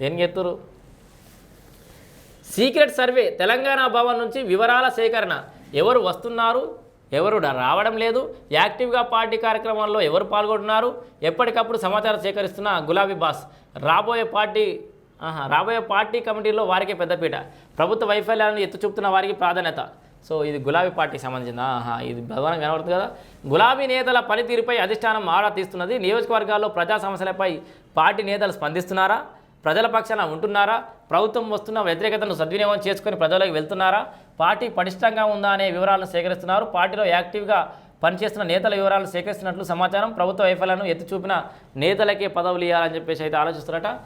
దేనికి ఎత్తురు secret survey Telangana Bhavan నుంచి వివరాల సేకరణ. ఎవరు వస్తున్నారు? ఎవరు రావడం లేదు. యాక్టివ్గా పార్టీ కార్యక్రమాల్లో ఎవరు పాల్గొంటున్నారు? ఎప్పటికప్పుడు సమాచారం సేకరిస్తున్న గులాబీ బాస్. రాబోయే పార్టీ రాబోయే పార్టీ కమిటీలో వారికే పెద్దపీట. ప్రభుత్వ వైఫల్యాలను ఎత్తు చూపుతున్న వారికి ప్రాధాన్యత. సో ఇది గులాబీ పార్టీకి సంబంధించింది? ఆహా ఇది ప్రధానంగా కనబడుతుంది కదా. గులాబీ నేతల పనితీరుపై అధిష్టానం ఆరా తీస్తున్నది నియోజకవర్గాల్లో ప్రజా సమస్యలపై పార్టీ నేతలు స్పందిస్తున్నారా? ప్రజల పక్షాన ఉంటున్నారా? ప్రభుత్వం వస్తున్న వ్యతిరేకతను సద్వినియోగం చేసుకుని ప్రజలకు వెళ్తున్నారా? పార్టీ పటిష్టంగా ఉందా అనే వివరాలను సేకరిస్తున్నారు. పార్టీలో యాక్టివ్గా పనిచేస్తున్న నేతల వివరాలను సేకరిస్తున్నట్లు సమాచారం. ప్రభుత్వ వైఫల్యాలను ఎత్తి చూపిన నేతలకే పదవులు ఇవ్వాలని చెప్పేసి అయితే ఆలోచిస్తున్నారట.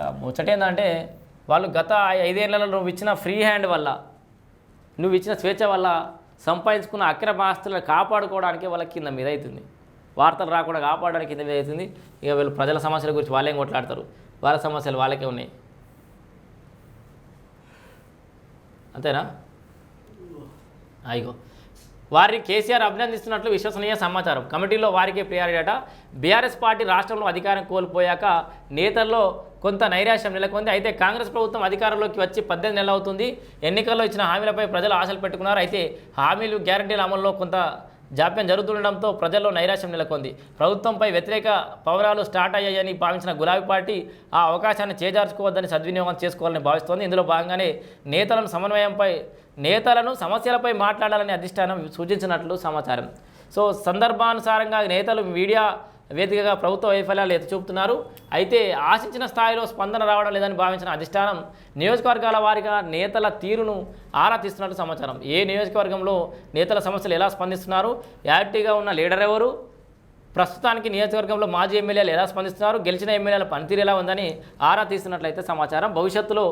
ఆ, ముచ్చటేందంటే వాళ్ళు గత ఐదేళ్ళలో నువ్వు ఇచ్చిన ఫ్రీ హ్యాండ్ వల్ల నువ్వు ఇచ్చిన స్వేచ్ఛ వల్ల సంపాదించుకున్న అక్రమ ఆస్తులను కాపాడుకోవడానికి వాళ్ళ కింద మీద అవుతుంది. వార్తలు రాకుండా కాపాడడానికి కింద మీద అవుతుంది. ఇక వీళ్ళు ప్రజల సమస్యల గురించి వాళ్ళేం కొట్లాడతారు? వాళ్ళ సమస్యలు వాళ్ళకే ఉన్నాయి. అంతేనా? అయ్యో వారిని కేసీఆర్ అభినందిస్తున్నట్లు విశ్వసనీయ సమాచారం. కమిటీలో వారికే ప్రియారిటీ అట. బీఆర్ఎస్ పార్టీ రాష్ట్రంలో అధికారం కోల్పోయాక నేతల్లో కొంత నైరాశ్యం నెలకొంది. అయితే కాంగ్రెస్ ప్రభుత్వం అధికారంలోకి వచ్చి పద్దెనిమిది నెలలు అవుతుంది. ఎన్నికల్లో ఇచ్చిన హామీలపై ప్రజలు ఆశలు పెట్టుకున్నారు. అయితే హామీలు గ్యారంటీల అమల్లో కొంత జాప్యం జరుగుతుండడంతో ప్రజల్లో నైరాశ్యం నెలకొంది. ప్రభుత్వంపై వ్యతిరేక పవరాలు స్టార్ట్ అయ్యాయని భావించిన గులాబీ పార్టీ ఆ అవకాశాన్ని చేజార్చుకోవద్దని సద్వినియోగం చేసుకోవాలని భావిస్తోంది. ఇందులో భాగంగానే నేతలను సమన్వయంపై నేతలను సమస్యలపై మాట్లాడాలని అధిష్టానం సూచించినట్లు సమాచారం. సో సందర్భానుసారంగా నేతలు మీడియా వేదికగా ప్రభుత్వ వైఫల్యాలు ఎత్తి చూపుతున్నారు. అయితే ఆశించిన స్థాయిలో స్పందన రావడం లేదని భావించిన అధిష్టానం నియోజకవర్గాల వారిగా నేతల తీరును ఆరా తీస్తున్నట్లు సమాచారం. ఏ నియోజకవర్గంలో నేతల సమస్యలు ఎలా స్పందిస్తున్నారు? యాక్టివ్గా ఉన్న లీడర్ ఎవరు? ప్రస్తుతానికి నియోజకవర్గంలో మాజీ ఎమ్మెల్యేలు ఎలా స్పందిస్తున్నారు? గెలిచిన ఎమ్మెల్యేల పనితీరు ఎలా ఉందని ఆరా తీస్తున్నట్లయితే సమాచారం. భవిష్యత్తులో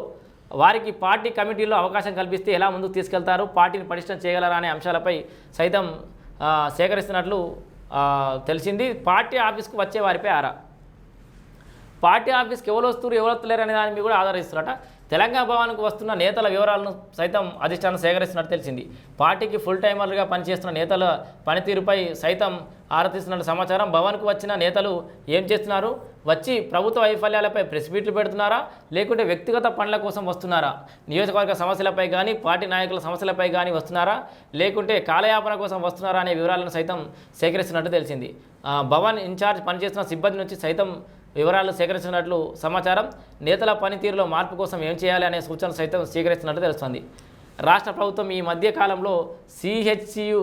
వారికి పార్టీ కమిటీలో అవకాశం కల్పిస్తే ఎలా ముందుకు తీసుకెళ్తారు? పార్టీని పటిష్టం చేయగలరా అనే అంశాలపై సైతం సేకరిస్తున్నట్లు తెలిసింది పార్టీ ఆఫీస్కి వచ్చే వారిపై ఆరా. పార్టీ ఆఫీస్కి ఎవరు వస్తారు ఎవరు వస్తలేరు అనే దాని మీద కూడా ఆధారిస్తారట తెలంగాణ భవన్కు వస్తున్న నేతల వివరాలను సైతం అధిష్టానం సేకరిస్తున్నట్టు తెలిసింది. పార్టీకి ఫుల్ టైమర్లుగా పనిచేస్తున్న నేతల పనితీరుపై సైతం ఆరాధిస్తున్నట్టు సమాచారం భవన్కు వచ్చిన నేతలు ఏం చేస్తున్నారు? వచ్చి ప్రభుత్వ వైఫల్యాలపై ప్రెస్ మీట్లు పెడుతున్నారా? లేకుంటే వ్యక్తిగత పనుల కోసం వస్తున్నారా? నియోజకవర్గ సమస్యలపై కానీ పార్టీ నాయకుల సమస్యలపై కానీ వస్తున్నారా? లేకుంటే కాలయాపన కోసం వస్తున్నారా అనే వివరాలను సైతం సేకరిస్తున్నట్టు తెలిసింది. భవన్ ఇన్ఛార్జ్ పనిచేస్తున్న సిబ్బంది నుంచి సైతం వివరాలు సేకరించినట్లు సమాచారం. నేతల పనితీరులో మార్పు కోసం ఏం చేయాలి అనే సూచనలు సైతం స్వీకరిస్తున్నట్టు తెలుస్తోంది. రాష్ట్ర ప్రభుత్వం ఈ మధ్య కాలంలో సిహెచ్సియు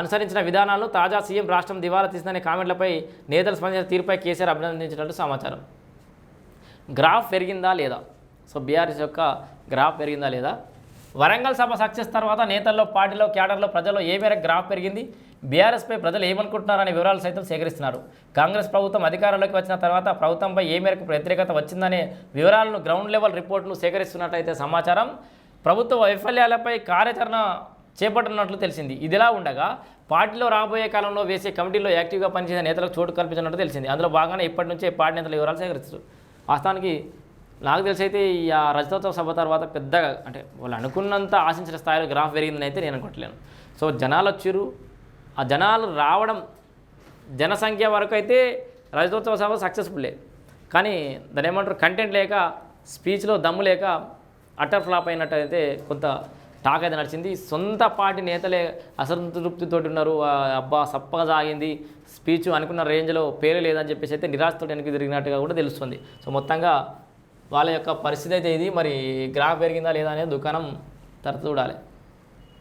అనుసరించిన విధానాలను తాజా సీఎం రాష్ట్రం దివాలా తీసిందనే కామెంట్లపై నేతలు స్పందించిన తీరుపై కేసీఆర్ అభినందించినట్లు సమాచారం. గ్రాఫ్ పెరిగిందా లేదా? సో బీఆర్ఎస్ యొక్క గ్రాఫ్ పెరిగిందా లేదా? వరంగల్ సభ సక్సెస్ తర్వాత నేతల్లో పార్టీలో క్యాడర్లో ప్రజల్లో ఏ మేరకు గ్రాఫ్ పెరిగింది? బీఆర్ఎస్పై ప్రజలు ఏమనుకుంటున్నారనే వివరాలు సైతం సేకరిస్తున్నారు. కాంగ్రెస్ ప్రభుత్వం అధికారంలోకి వచ్చిన తర్వాత ప్రభుత్వంపై ఏ మేరకు వ్యతిరేకత వచ్చిందనే వివరాలను గ్రౌండ్ లెవెల్ రిపోర్టును సేకరిస్తున్నట్టయితే సమాచారం. ప్రభుత్వ వైఫల్యాలపై కార్యాచరణ చేపట్టనున్నట్లు తెలిసింది. ఇదిలా ఉండగా పార్టీలో రాబోయే కాలంలో వేసే కమిటీలో యాక్టివ్గా పనిచేసే నేతలకు చోటు కల్పించినట్టు తెలిసింది. అందులో భాగంగానే ఇప్పటి నుంచే పార్టీ నేతల వివరాలు సేకరిస్తారు. వాస్తవానికి నాకు తెలిసి అయితే ఈ రజతోత్సవ సభ తర్వాత పెద్దగా అంటే వాళ్ళు అనుకున్నంత ఆశించిన స్థాయిలో గ్రాఫ్ పెరిగిందని అయితే నేను అనుకోవట్లేను సో జనాలు వచ్చిర్రు ఆ జనాలు రావడం జనసంఖ్య వరకు అయితే రజతోత్సవ సభ సక్సెస్ఫుల్లే కానీ దాని ఏమంటారు కంటెంట్ లేక స్పీచ్లో దమ్ము లేక అటర్ ఫ్లాప్ అయినట్టయితే కొంత టాక్ అయితే నడిచింది. సొంత పార్టీ నేతలే అసంతృప్తితో ఉన్నారు. అబ్బా సప్పగా సాగింది. స్పీచ్ అనుకున్న రేంజ్లో పేరు లేదని చెప్పేసి అయితే నిరాశతో వెనక్కి తిరిగినట్టుగా కూడా తెలుస్తుంది. సో మొత్తంగా వాళ్ళ యొక్క పరిస్థితి అయితే ఇది. మరి గ్రాఫ్ పెరిగిందా లేదా అనేది దుకాణం తర్వాత చూడాలి.